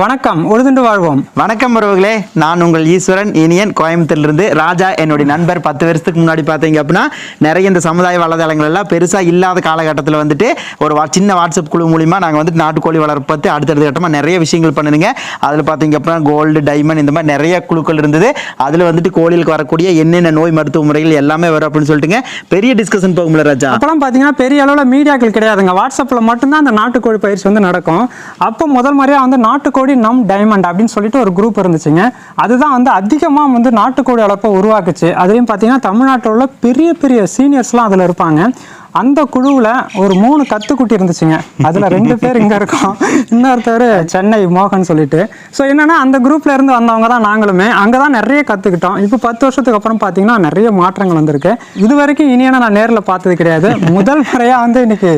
வணக்கம் உழுதுண்டு வாழ்வோம். வணக்கம் உறவுகளே நான் உங்கள் ஈஸ்வரன் இனியன் கோயம்புத்தூர்லேருந்து ராஜா என்னுடைய நண்பர். பத்து வருஷத்துக்கு முன்னாடி பார்த்தீங்க அப்படின்னா நிறைய இந்த சமுதாய வலைதளங்கள் எல்லாம் பெருசாக இல்லாத காலகட்டத்தில் வந்துட்டு ஒரு சின்ன வாட்ஸ்அப் குழு மூலிமா நாங்கள் வந்துட்டு நாட்டுக்கோழி வளர்ப்பு பற்றி அடுத்தடுத்த கட்டமாக நிறைய விஷயங்கள் பண்ணுங்க அதில் பார்த்தீங்க அப்படின்னா கோல்டு டைமண்ட் இந்த மாதிரி நிறைய குழுக்கள் இருந்தது. அதில் வந்துட்டு கோழிகளுக்கு வரக்கூடிய என்னென்ன நோய் மருத்துவ முறைகள் எல்லாமே வரும் அப்படின்னு சொல்லிட்டுங்க. பெரிய டிஸ்கஷன் போகும்ல ராஜா? அப்போலாம் பார்த்தீங்கன்னா பெரிய அளவில் மீடியாக்கள் கிடையாதுங்க. வாட்ஸ்அப்பில் மட்டும்தான் அந்த நாட்டுக்கோழி பயிற்சி வந்து நடக்கும். அப்போ முதல் முறையாக வந்து நாட்டுக்கோழி நம் டைமண்ட் அப்படின்னு சொல்லிட்டு ஒரு குரூப் இருந்துச்சுங்க. அதுதான் வந்து அதிகமாக வந்து நாட்டுக்கோடி அழைப்பை உருவாக்குச்சு. அதுலேயும் பார்த்தீங்கன்னா தமிழ்நாட்டில் உள்ள பெரிய பெரிய சீனியர்ஸ்லாம் அதில் இருப்பாங்க. அந்த குழுவில் ஒரு மூணு கத்துக்குட்டி இருந்துச்சுங்க. அதில் ரெண்டு பேர் இங்கே இருக்கோம். இன்னொருத்தர் சென்னை மோகன் சொல்லிட்டு. ஸோ என்னன்னா அந்த குரூப்ல இருந்து வந்தவங்க தான் நாங்களுமே. அங்கே தான் நிறைய கற்றுக்கிட்டோம் இப்போ பத்து வருஷத்துக்கு அப்புறம் பார்த்தீங்கன்னா நிறைய மாற்றங்கள் வந்திருக்கு. இது வரைக்கும் இனியான நான் நேரில் பார்த்தது கிடையாது. முதல் முறையாக வந்து இன்னைக்கு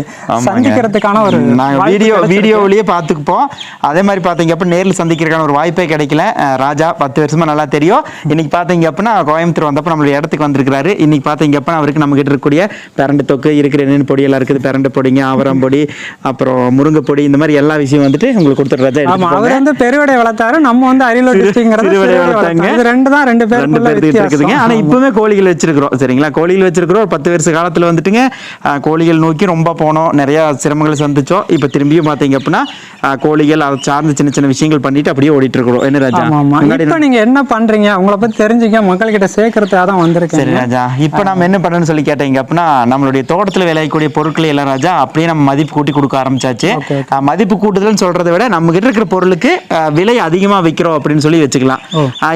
சந்திக்கிறதுக்கான ஒரு நாங்க வாய்ப்பு வீடியோ. வீடியோவிலேயே பார்த்துக்குப்போம். அதே மாதிரி பார்த்தீங்க அப்போ நேரில் சந்திக்கிறதுக்கான ஒரு வாய்ப்பே கிடைக்கல. ராஜா பத்து வருஷமா நல்லா தெரியும். இன்னைக்கு பார்த்தீங்க அப்படின்னா கோயம்புத்தூர் வந்தப்போ நம்மளுடைய இடத்துக்கு வந்திருக்கிறாரு. இன்னைக்கு பார்த்தீங்க அப்படின்னா அவருக்கு நம்ம கிட்ட இருக்கக்கூடிய பிரண்டு தொக்கு இருக்கிற என்னென்ன பொடி எல்லாம் இருக்குது? பிரண்டு பொடிங்க அவரம் பொடி அப்புறம் முருங்கை பொடி இந்த மாதிரி எல்லா விஷயம் வந்துட்டு உங்களுக்கு எடுத்துட்டு அவர். வந்து பெருவடை வளர்த்தாரு நம்ம வந்து அரியலூர் சிறுவடை வளர்த்தாங்க. இது ரெண்டு தான் ரெண்டு ரெண்டு பேருக்குள்ள பேருக்கு இருக்குதுங்க. ஆனா வித்தியாசம் இப்பவுமே கோழிகள் வச்சிருக்கிறோம் சரிங்களா? கோழிகள் வச்சிருக்கிறோம். ஒரு பத்து வருஷ காலத்துல வந்துட்டுங்க கோழிகள் நோக்கி ரொம்ப போனோம். நிறைய சிரமங்களை சந்திச்சோம். இப்ப திரும்பியும் பாத்தீங்க அப்படின்னா கோழிகள் அதை சார்ந்த சின்ன சின்ன விஷயங்கள் பண்ணிட்டு அப்படியே ஓடிட்டு இருக்கிறோம் என்ன ராஜா? இப்போ நீங்க என்ன பண்றீங்க? உங்களை பத்தி தெரிஞ்சுக்க மக்கள்கிட்ட சேர்க்கறதுக்காக தான் சரி வந்திருக்கேன் ராஜா இப்போ நம்ம என்ன பண்ணணும்னு சொல்லி கேட்டீங்க அப்படின்னா நம்மளுடைய தோட்டத்தில் விளையக்கூடிய பொருட்களை எல்லாம் ராஜா அப்படியே நம்ம மதிப்பு கூட்டி கொடுக்க ஆரம்பிச்சாச்சு. மதிப்பு கூட்டுதல்னு சொல்றதை விட நம்ம கிட்ட இருக்கிற பொருளுக்கு விலை அதிகமா விற்கிறோம் அப்படின்னு சொல்லி வச்சுக்கலாம்.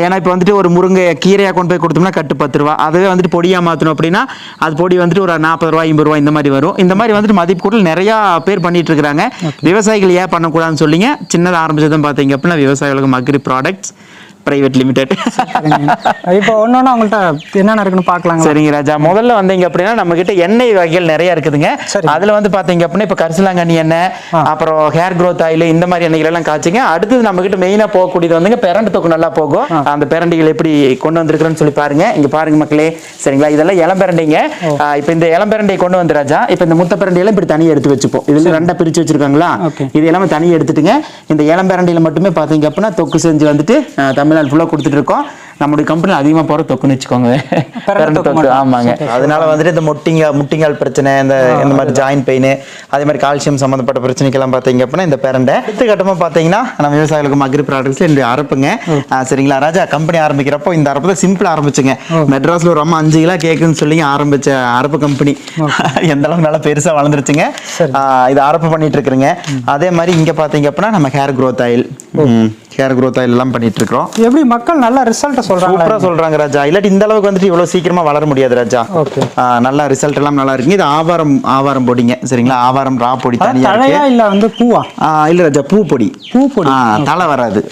ஏன்னா இப்போ வந்துட்டு ஒரு முருங்கை கீரையா கொண்டு போய் கொடுத்தோம்னா கட்டு பத்து ரூபா. அதுவே வந்துட்டு பொடியா மாத்தணும் அப்படின்னா அது பொடி வந்துட்டு ஒரு நாற்பது ரூபா ஐம்பது ரூபா இந்த மாதிரி வரும். இந்த மாதிரி வந்துட்டு மதிப்பு கூட்டல் நிறைய பேர் பண்ணிட்டு இருக்கிறாங்க. விவசாயிகள் ஏன் பண்ணக்கூடாதுன்னு சொல்லிங்க சின்னதாக ஆரம்பிச்சதும் பார்த்தீங்க அப்படின்னா விவசாயிகளுக்கு அக்ரி ப்ராடக்ட்ஸ் பிரைவேட் லிமிடெட் இப்போ ஒன்னொன்னு உங்கள்கிட்ட என்னென்ன இருக்குன்னு பார்க்கலாங்களா? சரிங்க ராஜா. முதல்ல வந்தீங்க அப்படின்னா நம்ம கிட்ட எண்ணெய் வகைகள் நிறைய இருக்குதுங்க. அதுல வந்து பாத்தீங்க அப்படின்னா இப்ப கரிசலாங்கண்ணி எண்ணெய் அப்புறம் ஹேர் growth ஆயில் இந்த மாதிரி எண்ணெய்கள் எல்லாம் காய்ச்சிங்க. அடுத்தது நம்ம கிட்ட மெயினா போகக்கூடியது வந்துங்க பெரண்டு தொக்கு நல்லா போகும். அந்த பெரண்டிகள் எப்படி கொண்டு வந்திருக்கிறேன்னு சொல்லி பாருங்க. இங்க பாருங்க மக்களே. சரிங்களா? இதெல்லாம் இளம் பெரண்டைங்க. ஆ, இப்ப இந்த இளம் பெரண்டை கொண்டு வந்து ராஜா இப்ப இந்த முத்த பெரண்டையெல்லாம் இப்படி தனியா எடுத்து வச்சுப்போம். இதுல ரெண்டா பிரிச்சு வச்சிருக்காங்களா. இது எல்லாமே தனியா எடுத்துட்டுங்க. இந்த இளம் பெரண்டையில மட்டுமே பாத்தீங்க அப்படின்னா தொக்கு செஞ்சு வந்துட்டு ஆ, தமிழ்நாடு ஃபுல்லாக கொடுத்துட்டு இருக்கோம். நம்மளுடைய கம்பெனியில் அதிகமா போற தொக்குன்னு வச்சுக்கோங்க. பெரண்டு தொக்கு. ஆமாங்க. அதனால வந்துட்டு இந்த முட்டிங்க முட்டிங்கால் பிரச்சனை இந்த இந்த மாதிரி ஜாயின் பெயின் அதே மாதிரி கால்சியம் சம்மந்தப்பட்ட பிரச்சனைக்கெல்லாம் பார்த்தீங்க அப்படின்னா இந்த பேரண்டை. அடுத்த கட்டமாக பார்த்தீங்கன்னா நம்ம விவசாயிகளுக்கு மகிரி ப்ராடக்ட்ஸ் என்னுடைய அரப்புங்க சரிங்களா? ராஜா கம்பெனி ஆரம்பிக்கிறப்போ இந்த அரப்பு சிம்பிள் ஆரம்பிச்சுங்க. மெட்ராஸ்ல ஒரு அம்மா அஞ்சு கிலோ கேக்குன்னு சொல்லி ஆரம்பிச்ச அரப்பு கம்பெனி எந்த அளவுக்கு நல்லா பெருசா வளர்ந்துருச்சுங்க. இது அரப்பு பண்ணிட்டு இருக்கிறேங்க. அதே மாதிரி இங்க பார்த்தீங்க அப்படின்னா நம்ம hair growth oil hair growth oil எல்லாம் பண்ணிட்டு இருக்கிறோம். எப்படி மக்கள் நல்ல ரிசல்ட்டை சூப்பரா சொல்றாங்க ராஜா. இல்லாட்டி இந்த அளவுக்கு வந்துட்டு இவ்வளவு சீக்கிரமா வளர முடியாது ராஜா நல்லா ரிசல்ட் எல்லாம் நல்லா இருக்குங்க இது ஆவாரம் ஆவாரம் பொடிங்க. சரிங்களா? ஆவாரம் ரா பொடி தனியா இருக்கு. இல்ல வந்து பூவா? இல்ல ராஜா பூ பொடி. பூ பொடி. தலை வராது.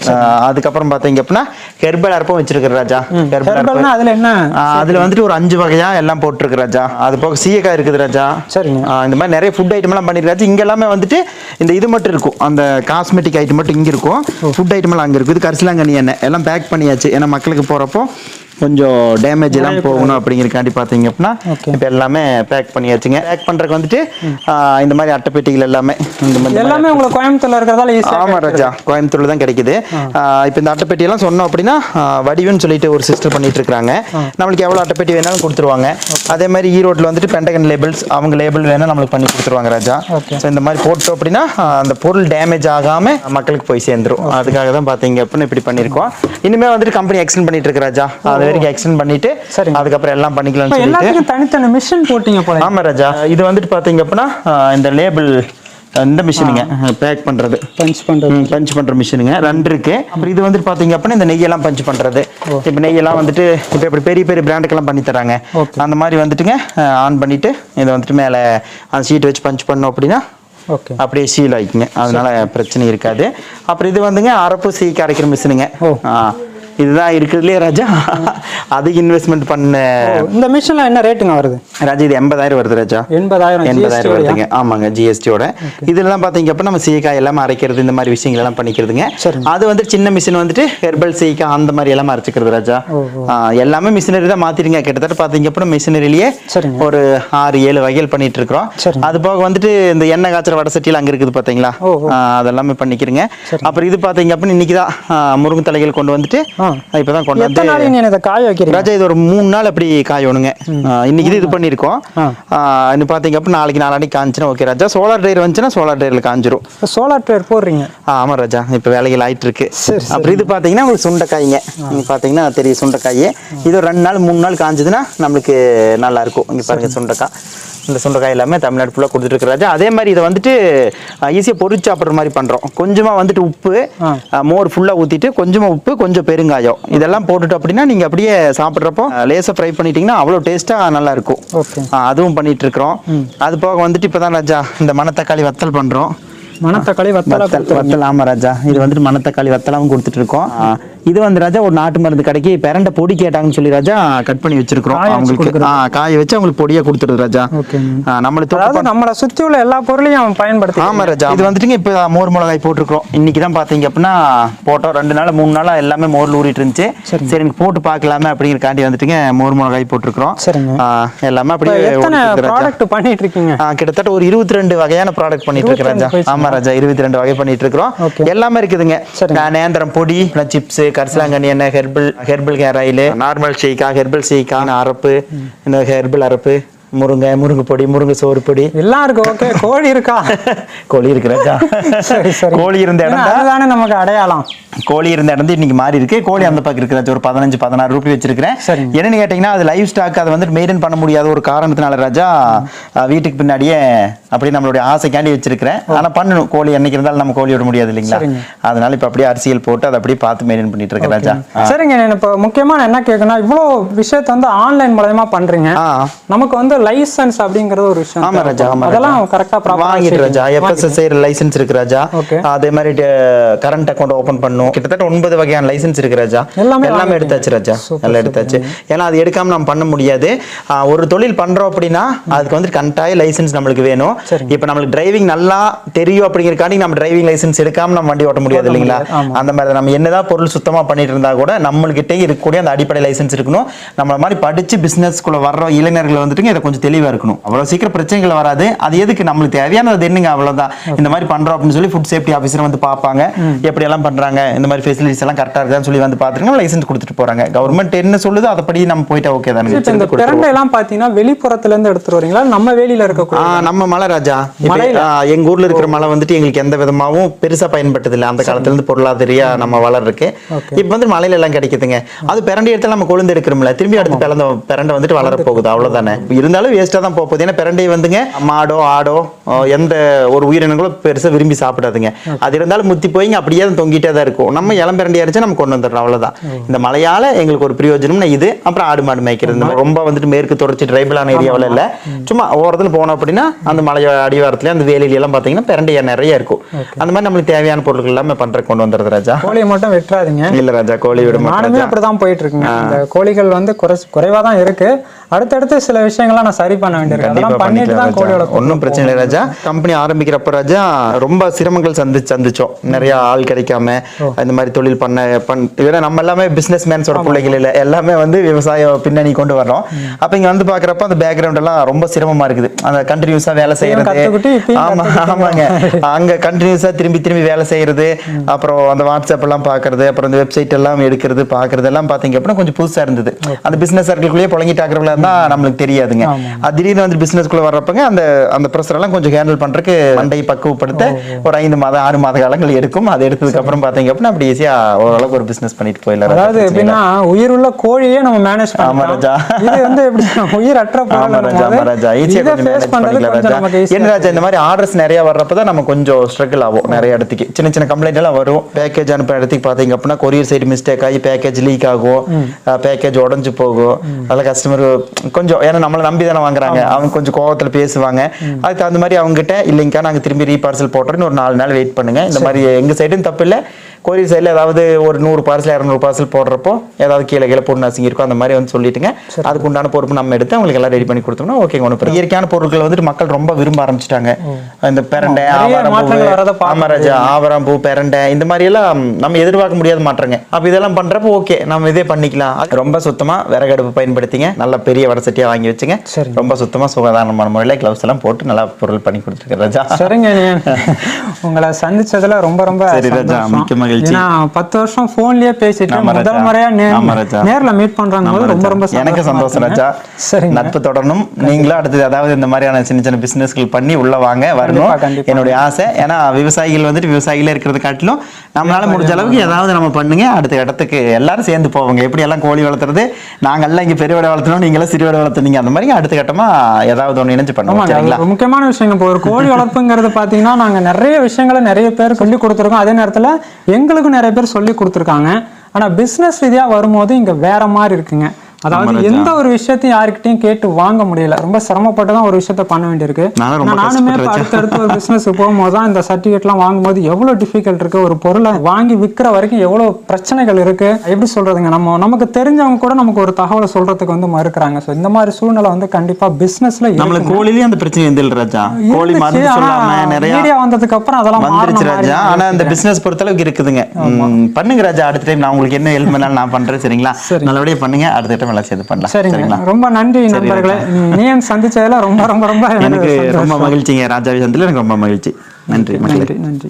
அதுக்கப்புறம் பாத்தீங்க அப்படின்னா ஹெர்பல் அர்ப்பம் வச்சிருக்கிற ராஜா. ஹெர்பல் அதுல என்ன அதுல வந்துட்டு ஒரு அஞ்சு வகையா எல்லாம் போட்டிருக்கு ராஜா. அது போக சீயக்காய் இருக்குது ராஜா. சரிங்க. இந்த மாதிரி நிறைய ஃபுட் ஐட்டம் எல்லாம் பண்ணிருக்காச்சு இங்க எல்லாமே வந்துட்டு இந்த இது மட்டும் இருக்கும். அந்த காஸ்மெட்டிக் ஐட்டம் மட்டும் இங்க இருக்கும். ஃபுட் ஐட்டம் எல்லாம் அங்க இருக்கும் இது கரிசலாங்கண்ணி எண்ணெய். எல்லாம் பேக் பண்ணியாச்சு. ஏன்னா மக்களுக்கு போறப்போ கொஞ்சம் டேமேஜ் எல்லாம் போகணும் அப்படிங்கிறக்காண்டி பார்த்தீங்க அப்படின்னா. இப்போ எல்லாமே பேக் பண்ணியாச்சுங்க. பேக் பண்றதுக்கு வந்துட்டு இந்த மாதிரி அட்டைப்பெட்டிகள் எல்லாமே இந்த மாதிரி எல்லாமே உங்களுக்கு கோயம்புத்தூர்ல இருக்கிறதால ஈஸியா ஆமா ராஜா. கோயம்புத்தூர்ல தான் கிடைக்குது. இப்போ இந்த அட்டைப்பெட்டி எல்லாம் சொன்னோம் அப்படின்னா வடிவுன்னு சொல்லிட்டு ஒரு சிஸ்டர் பண்ணிட்டு இருக்காங்க நம்மளுக்கு எவ்வளவு அட்டைப்பெட்டி வேணாலும் கொடுத்துருவாங்க. அதே மாதிரி ஈரோட்ல வந்துட்டு பெண்டகன் லேபிள்ஸ் அவங்க லேபிள் வேணா நம்மளுக்கு பண்ணி கொடுத்துருவாங்க ராஜா. ஸோ இந்த மாதிரி போட்டோம் அப்படின்னா அந்த பொருள் டேமேஜ் ஆகாம மக்களுக்கு போய் சேர்ந்துரும். அதுக்காக தான் பாத்தீங்க அப்படின்னு இப்படி பண்ணிருக்கோம். இனிமே வந்துட்டு கம்பெனி எக்ஸ்டெண்ட் பண்ணிட்டு இருக்கு ராஜா அது வரைக்கும் எக்ஸ்டெண்ட் பண்ணிட்டு சரிங்க. அதுக்கப்புறம் எல்லாம் சொல்லிட்டு எல்லாத்துக்கும் தனித்தனி மிஷின் போட்டீங்க போல. ஆமா ராஜா. இது வந்துட்டு பாத்தீங்க அப்படின்னா இந்த லேபிள் இந்த மிஷினுங்க பேக் பண்றது. பஞ்ச் பண்றது. பஞ்ச் பண்ற மிஷினுங்க ரெண்டு இருக்கு. அப்புறம் இது வந்துட்டு பாத்தீங்க அப்படின்னா இந்த நெய்யெல்லாம் பஞ்ச் பண்றது. இப்போ நெய்யெல்லாம் வந்துட்டு இப்போ இப்படி பெரிய பெரிய பிராண்டுக்கெல்லாம் பண்ணி தராங்க. அந்த மாதிரி வந்துட்டுங்க ஆன் பண்ணிட்டு இதை வந்துட்டு மேலே அந்த ஷீட் வச்சு பஞ்ச் பண்ணோம் அப்படின்னா ஓகே. அப்படியே சீல் ஆகிக்குங்க அதனால பிரச்சனை இருக்காது. அப்புறம் இது வந்துங்க அரப்பு சீக்கு அரைக்கிற மிஷினுங்க. ஆ. இதுதான் இருக்கிறதுலே ராஜா. அதுக்கு இன்வெஸ்ட்மெண்ட் பண்ண இந்த மிஷின்ல என்ன ரேட்டுங்க வருது? ராஜா இது எண்பதாயிரம் வருது ராஜா. எண்பதாயிரம் எண்பதாயிரம் வருதுங்க. ஆமாங்க ஜிஎஸ்டியோட இதெல்லாம் பாத்தீங்க அப்ப நம்ம சீக்காய் எல்லாம் அரைக்கிறது இந்த மாதிரி விஷயங்கள் எல்லாம் பண்ணிக்கிறதுங்க. அது வந்து சின்ன மிஷின் வந்துட்டு ஹெர்பல் சீக்கா அந்த மாதிரி எல்லாம் அரைச்சிக்கிறது ராஜா. எல்லாமே மிஷினரி தான் மாத்திருங்க கிட்டத்தட்ட பாத்தீங்க அப்ப மிஷினரிலேயே. ஒரு ஆறு ஏழு வகைகள் பண்ணிட்டு இருக்கிறோம். அது போக வந்துட்டு இந்த எண்ணெய் காய்ச்சல் வடை சட்டியில் அங்க இருக்குது பாத்தீங்களா அதெல்லாமே பண்ணிக்கிறீங்க. அப்புறம் இது பாத்தீங்க அப்படின்னு இன்னைக்கு தான் முருங்கை தலைகள் கொண்டு வந்துட்டு ஆ. இப்பதான் கொண்டு எத்தனை நாள் இதை காய வைக்கிறீங்க. ராஜா இது ஒரு மூணு நாள் அப்படி காயணுங்க. இன்னைக்கு இது இது பண்ணியிருக்கோம். இன்னும் பார்த்தீங்க அப்போ நாளைக்கு நாளானிக்கு காஞ்சினா ஓகே ராஜா. சோலார் டயர் வந்துச்சுன்னா சோலார் டயரில் காஞ்சிரும். சோலார் ட்ரேர் போடுறீங்க. ஆமா ராஜா. இப்போ வேலைகள் ஆயிட்டு இருக்கு. அப்புறம் இது பார்த்தீங்கன்னா உங்களுக்கு சுண்டைக்காய்ங்க. நீங்க பார்த்தீங்கன்னா தெரியும் சுண்டைக்காய். இது ஒரு ரெண்டு நாள் மூணு நாள் காஞ்சதுன்னா நம்மளுக்கு நல்லா இருக்கும். இங்க பாருங்க சுண்டைக்காய். இந்த சுண்டைக்காய் எல்லாமே தமிழ்நாடு ஃபுல்லாக கொடுத்துட்டு அதே மாதிரி இதை வந்துட்டு ஈஸியாக பொரிச்சு சாப்பிட்ற மாதிரி பண்ணுறோம் கொஞ்சமாக வந்துட்டு உப்பு மோர் ஃபுல்லாக ஊற்றிட்டு கொஞ்சமாக உப்பு கொஞ்சம் பெருங்காயம். இதெல்லாம் போட்டுட்டு அப்படின்னா நீங்கள் அப்படியே சாப்பிட்றப்போ லேசாக ஃப்ரை பண்ணிட்டீங்கன்னா அவ்வளோ டேஸ்ட்டாக நல்லா இருக்கும். ஓகே. ஆ, அதுவும் பண்ணிட்டு இருக்கிறோம். அது போக வந்துட்டு இப்பதான் ராஜா இந்த மணத்தக்காளி வத்தல் பண்றோம். மணத்தக்காளி வத்தலா வத்தல் வத்தல் ஆமா ராஜா. இது வந்துட்டு மணத்தக்காளி வத்தலாவும் கொடுத்துட்டு இருக்கோம். இது வந்து ராஜா ஒரு நாட்டு மருந்து கடைக்கு பிரண்ட பொடி கேட்டாங்கன்னு சொல்லி ராஜா கட் பண்ணி வச்சிருக்கிறோம். அவங்களுக்கு காய வச்சு அவங்களுக்கு பொடியா கொடுத்துருது ராஜா. நம்மளுக்கு நம்மளை சுத்தி உள்ள எல்லா பொருளையும் அவன் பயன்படுத்தி ஆமா ராஜா இது வந்துட்டுங்க இப்போ மோர் மிளகாய் போட்டிருக்கிறோம். இன்னைக்கு தான் பாத்தீங்க அப்படின்னா போட்டோம். ரெண்டு நாள் மூணு நாளா எல்லாமே மோர்ல ஊறிட்டு இருந்துச்சு. சரிங்க. சரி போட்டு பார்க்கலாமே அப்படிங்கிறக்காண்டி வந்துட்டுங்க மோர் மிளகாய் போட்டிருக்கிறோம். எல்லாமே அப்படியே. ப்ராடக்ட் பண்ணிட்டு இருக்கீங்க? கிட்டத்தட்ட ஒரு இருபத்தி ரெண்டு வகையான ப்ராடக்ட் பண்ணிட்டு இருக்கு 22 ராஜா? ஆமா ராஜா இருபத்தி ரெண்டு வகை பண்ணிட்டு இருக்கிறோம். எல்லாமே இருக்குதுங்க. நேந்திரம் பொடி சிப்ஸ் கரிசலாங்கண்ணி எண்ணெய் herbal herbal hair oil. Normal Sheikha herbal ஷேக்கா அரப்பு இந்த ஹெர்பல் அரப்பு. முருங்கை முருங்கை பொடி முருங்கை சோறு பொடி. எல்லாம் இருக்கு. ஓகே கோழி இருக்கா? கோழி இருக்கு ராஜா சரி சரி. கோழி இருந்த இடம் தான் நமக்கு அடையாளம். கோழி இருந்த இடம் இன்னைக்கு மாறி இருக்கு. கோழி அந்த பக்கம் இருக்கு ராஜா. ஒரு பதினஞ்சு பதினாறு ரூபாய் வச்சிருக்கிறேன். என்னன்னு கேட்டீங்கன்னா அது லைவ் ஸ்டாக் அதை வந்துட்டு மெயின்டைன் பண்ண முடியாத ஒரு காரணத்தினால ராஜா வீட்டுக்கு பின்னாடியே அப்படியே நம்மளுடைய ஆசைக்காண்டி வச்சிருக்கிறேன். ஆனா பண்ணணும் கோழி என்னைக்கு இருந்தாலும் நம்ம கோழி விட முடியாது இல்லைங்களா. அதனால இப்ப அப்படியே அரிசியல் போட்டு அதை அப்படியே பார்த்து மெயின்டைன் பண்ணிட்டு இருக்கேன் ராஜா. சரிங்க இப்போ முக்கியமா நான் என்ன கேட்கணும் இவ்வளோ விஷயத்த வந்து ஆன்லைன் மூலயமா பண்றீங்க. நமக்கு வந்து லைசன்ஸ் அப்படிங்கறது ஒரு விஷயம். ஆமா ராஜா ஆமா அதெல்லாம். கரெக்டா வாங்கிட்டு ராஜா. ப்ராப்பரா எஃப்எஸ்எஸ்ஐ லைசன்ஸ் இருக்கு ராஜா. அதே மாதிரி கரண்ட் அக்கௌண்ட் ஓபன் பண்ணும். கிட்டத்தட்ட ஒன்பது வகையான லைசன்ஸ் இருக்கு ராஜா. எல்லாமே எல்லாமே. எடுத்தாச்சு ராஜா. எல்லாம் எடுத்தாச்சு. ஏன்னா அது எடுக்காம நம்ம பண்ண முடியாது. ஒரு தொழில் பண்றோம் அப்படின்னா அதுக்கு வந்து கண்டாய லைசன்ஸ் நம்மளுக்கு வேணும். இப்போ நம்மளுக்கு டிரைவிங் நல்லா தெரியும் அப்படிங்கறக்காண்டி நம்ம டிரைவிங் லைசன்ஸ் எடுக்காம நம்ம வண்டி ஓட்ட முடியாது இல்லைங்களா. அந்த மாதிரி நம்ம என்னதான் பொருள் சுத்தமா பண்ணிட்டு இருந்தா கூட நம்மள்கிட்ட இருக்கக்கூடிய அந்த அடிப்படை லைசன்ஸ் இருக்கணும். நம்மள மாதிரி படிச்சு பிசினஸ்க்குள்ள வர்ற இளைஞர்கள் வந்துட்டுங்க இதை கொஞ்சம் தெளிவா இருக்கணும். அவ்வளவு சீக்கிரம் பிரச்சனைகள் வராது. அது எதுக்கு? நம்மளுக்கு தேவையானது என்னங்க அவ்வளவுதான்? இந்த மாதிரி பண்றோம் அப்படின்னு சொல்லி ஃபுட் சேஃப்டி ஆஃபீஸர் வந்து பார்ப்பாங்க. எப்படி எல்லாம் பண்றாங்க? இந்த மாதிரி ஃபெசிலிட்டிஸ் எல்லாம் கரெக்டா இருக்கான்னு சொல்லி வந்து பாத்துருங்க லைசன்ஸ் கொடுத்துட்டு போறாங்க. கவர்மெண்ட் என்ன சொல்லுதோ அதைப்படி நம்ம போயிட்டா ஓகே இப்போ இந்த தானே பிரண்டை எல்லாம் பாத்தீங்கன்னா வெளிப்புறத்துல இருந்து எடுத்துட்டு வரீங்களா? நம்ம வேலியில இருக்கக்கூடிய நம்ம மலை ராஜா இப்ப, மலையில? ஆ, எங்க ஊர்ல இருக்கிற மலை வந்துட்டு எங்களுக்கு எந்த விதமாவும் பெருசா பயன்பட்டது இல்ல. அந்த காலத்துல இருந்து பொருளாதாரியா நம்ம வளர் இருக்கு Okay. இப்ப வந்து மலையில எல்லாம் கிடைக்குதுங்க. அது பிறண்டி இடத்துல நம்ம கொழுந்து எடுக்கிறோம்ல. திரும்பி அடுத்து பிறந்த பிறண்டை வந்துட்டு வளர போகுது அவ்வளவுதானே? இருந்தாலும் வேஸ்டா தான் போக போகுது. ஏன்னா பிறண்டை வந்துங்க மாடோ ஆடோ எந்த ஒரு உயிரினங்களும் பெருசா விரும்பி சாப்பிடாதுங்க. அது இருந்தாலும் முத்தி போய்ங்க அப்படியே அது தொங்கிட்டே தான் இருக்கும். நம்ம இளம் பிறண்டி அரைச்சு நம்ம கொண்டு வந்துடுறோம் அவ்வளவுதான். இந்த மலையால எங்களுக்கு ஒரு பிரயோஜனம்னா இது அப்புறம் ஆடு மாடு மேய்க்கிறது. ரொம்ப வந்துட்டு மேற்கு தொடர்ச்சி ட்ரைபிளான ஏரியாவில் இல்ல. சும்மா ஓரத்துல போனோம் அப்படின்னா அந்த மலை அடிவாரத்துல அந்த வேலையில எல்லாம் பாத்தீங்கன்னா பிரண்டை நிறைய இருக்கும். அந்த மாதிரி நம்மளுக்கு தேவையான பொருட்கள் எல்லாமே பண்ற கொண்டு வந்துடுறது ராஜா. கோழியை மட்டும் வெட்டுறாதீங்க. இல்ல ராஜா கோழி விட நானுமே. அப்படிதான் போயிட்டு இருக்குங்க இந்த கோழிகள் வந்து குறை குறைவா தான் இருக்கு. அடுத்தடுத்து சில விஷயங்கள்லாம் நான் சரி பண்ண வேண்டியிருக்கு. அதெல்லாம் பண்ணிட்டு தான் கோழியோட ஒன்றும் பிரச்சனை இல்லை ராஜா. கம்பெனி ஆரம்பிக்கிறப்ப ராஜா ரொம்ப சிரமங்கள் சந்தி சந்திச்சோம். நிறைய ஆள் கிடைக்காம இந்த மாதிரி தொழில் பண்ண பண் ஏன்னா நம்ம எல்லாமே பிசினஸ் மேன்ஸோட பிள்ளைகள் இல்லை எல்லாமே வந்து விவசாய பின்னணி கொண்டு வரோம் அப்ப இங்க வந்து பாக்குறப்ப அந்த பேக்ரவுண்ட் எல்லாம் ரொம்ப சிரமமா இருக்குது. அந்த கண்டினியூஸா வேலை செய்யறது. ஆமா ஆமாங்க. அங்க கண்டினியூஸா திரும்பி திரும்பி வேலை செய்யறது. அப்புறம் அந்த வாட்ஸ்அப் எல்லாம் பாக்குறது. அப்புறம் இந்த வெப்சைட் எல்லாம் எடுக்கிறது பாக்குறது. எல்லாம் பாத்தீங்க அப்படின்னா கொஞ்சம் புதுசா இருந்தது. அந்த பிசினஸ் சர்க்கிள்குள்ளேயே புழங்கிட்டாக்குறவங்களா இருந்தா நம்மளுக்கு தெரியாதுங்க. அது திடீர்னு வந்து பிசினஸ்க்குள்ள வர்றப்பங்க அந்த அந்த ப்ரெஷர் எல்லாம் கொஞ்சம் ஹேண்டில் பண்றதுக்கு மண்டை பக்குவப்படுத்த ஒரு ஐந்து மாதம் ஆறு மாத காலங்கள் எடுக்கும். அது எடுத்ததுக்கு அப்புறம் பாத்தீங்க அப்படின்னா அப்படி ஈஸியா ஓரளவுக்கு ஒரு பிசினஸ் பண்ணிட்டு போயிடலாம். அதாவது எப்படின்னா உயிருள்ள கோழியே நம்ம மேனேஜ் பண்ணலாம் ராஜா. இது வந்து எப்படி உயிர் அற்ற ராஜா ராஜா. ஈஸியா இதை கொஞ்சம் ஃபேஸ் மேனேஜ் பண்ணிக்கலாம் கொஞ்சம் ராஜா. என்ன ராஜா இந்த மாதிரி ஆர்டர்ஸ் நிறைய வர்றப்ப தான் நம்ம கொஞ்சம் ஸ்ட்ரகிள் ஆகும் நிறைய இடத்துக்கு. சின்ன சின்ன கம்ப்ளைண்ட் எல்லாம் வரும். பேக்கேஜ் அனுப்புற இடத்துக்கு பாத்தீங்க அப்படின்னா கொரியர் சைடு மிஸ்டேக் ஆகி பேக்கேஜ் லீக் ஆகும். பேக்கேஜ் உடஞ்சு போகும். அதில் கஸ்டமர் கொஞ்சம் ஏன்னா நம்மளை நம்பி தானே வாங்குறாங்க. அவங்க கொஞ்சம் கோவத்துல பேசுவாங்க. அதுக்கு தகுந்த மாதிரி அவங்க கிட்ட இல்லைங்கக்கா நாங்க திரும்பி ரீபார்சல் போட்டுறோன்னு ஒரு நாலு நாள் வெயிட் பண்ணுங்க. இந்த மாதிரி எங்க சைடும் தப்பு இல்லை. கொரியர் சைடில் ஏதாவது ஒரு நூறு பார்சல் இரநூறு பார்சல் போடுறப்போ ஏதாவது கீழே கீழே பொண்ணு நசுங்கி இருக்கும் அந்த மாதிரி வந்து சொல்லிட்டுங்க. அதுக்கு உண்டான பொறுப்பு நம்ம எடுத்து அவங்களுக்கு எல்லாம் ரெடி பண்ணி கொடுத்தோம்னா ஓகேங்க ஒன்று இயற்கையான பொருட்கள் வந்துட்டு மக்கள் ரொம்ப விரும்ப ஆரம்பிச்சிட்டாங்க. இந்த பெரண்டை ஆவாரம் மாற்றங்கள் வரதை பூ ஆமா ராஜா ஆவாரம் பூ பெரண்டை இந்த மாதிரி எல்லாம் நம்ம எதிர்பார்க்க முடியாத மாற்றங்க. அப்ப இதெல்லாம் பண்றப்போ ஓகே நம்ம இதே பண்ணிக்கலாம். ரொம்ப சுத்தமா விறகடுப்பு பயன்படுத்திங்க. நல்ல பெரிய வடை சட்டியா வாங்கி வச்சுங்க. ரொம்ப சுத்தமா சுகாதாரமான முறையில் க்ளவுஸ் எல்லாம் போட்டு நல்லா பொருள் பண்ணி கொடுத்துருக்கேன் ராஜா. சரிங்க உங்களை சந்திச்சதுல ரொம்ப ரொம்ப சரி ராஜா. மிக்க மகிழ்ச்சி. பத்து வருஷம் போன்லயே பேசிட்டு முதல். முறையா. நேர்ல மீட் பண்றாங்க ரொம்ப ரொம்ப எனக்கு சந்தோஷமா. ராஜா. சரிங்க. நட்பு தொடரணும். நீங்களும் அடுத்தது அதாவது இந்த மாதிரியான சின்ன சின்ன பிசினஸ்கள் பண்ணி உள்ள வாங்க வரணும். என்னுடைய ஆசை. ஏன்னா விவசாயிகள் வந்துட்டு விவசாயிகளே இருக்கிறத காட்டிலும் நம்மளால முடிஞ்ச அளவுக்கு ஏதாவது நம்ம பண்ணுங்க. அடுத்த இடத்துக்கு எல்லாரும் சேர்ந்து போவாங்க. எப்படி எல்லாம் கோழி வளர்த்துறது? நாங்கெல்லாம் இங்க பெரிய விட வளர்த்தணும் நீங்களாம் சிறு விட வளர்த்துனீங்க அந்த மாதிரி அடுத்த கட்டமா ஏதாவது ஒண்ணு இணைஞ்சு பண்ணுவோம். முக்கியமான விஷயங்க. இப்போ ஒரு கோழி வளர்ப்புங்கிறது பார்த்தீங்கன்னா நாங்க நிறைய விஷயங்களை நிறைய பேர் சொல்லி கொடுத்துருக்கோம். அதே நேரத்துல எங்களுக்கும் நிறைய பேர் சொல்லி கொடுத்துருக்காங்க. ஆனா பிசினஸ் ரீதியா வரும்போது இங்க வேற மாதிரி இருக்குங்க. அதாவது. எந்த ஒரு விஷயத்தையும் யாருக்கிட்டையும் கேட்டு வாங்க முடியல. ரொம்ப சிரமப்பட்டு தான் ஒரு விஷயத்த பண்ண வேண்டியிருக்கு. நானும் அடுத்தடுத்து ஒரு பிசினஸ் போகும்போது தான் இந்த சர்டிஃபிகேட்லாம் வாங்கும்போது எவ்வளவு டிஃபிகல்ட் இருக்கு ஒரு பொருளை வாங்கி விற்கிற வரைக்கும் எவ்வளவு பிரச்சனைகள் இருக்கு. எப்படி சொல்றதுங்க? நம்ம நமக்கு தெரிஞ்சவங்க கூட நமக்கு ஒரு தகவலை சொல்றதுக்கு வந்து மறுக்கிறாங்க. ஸோ இந்த மாதிரி சூழ்நிலை வந்து கண்டிப்பா பிசினஸ்ல நம்மளுக்கு கோழிலயும் அந்த பிரச்சனை எந்தில் ராஜா. கோழி மருந்து சொல்லாம நிறைய மீடியா வந்ததுக்கு அப்புறம் அதெல்லாம் வந்துருச்சு ராஜா. ஆனா இந்த பிசினஸ் பொறுத்தளவுக்கு இருக்குதுங்க. பண்ணுங்க ராஜா. அடுத்த டைம் நான் உங்களுக்கு என்ன ஹெல்ப் நான் பண்றேன். சரிங்களா? சரி. நல்லபடியா பண்ணுங்க. அடுத்த டைம் எல்லாம் சேர்ந்து பண்ணலாம். சரிங்க. சரிங்களா? ரொம்ப நன்றி நண்பர்களே. நீ- நீ என் சந்திச்சதுல ரொம்ப ரொம்ப ரொம்ப எனக்கு. ரொம்ப மகிழ்ச்சிங்க. ராஜா விஷயத்துல எனக்கு ரொம்ப மகிழ்ச்சி. நன்றி நன்றி நன்றி.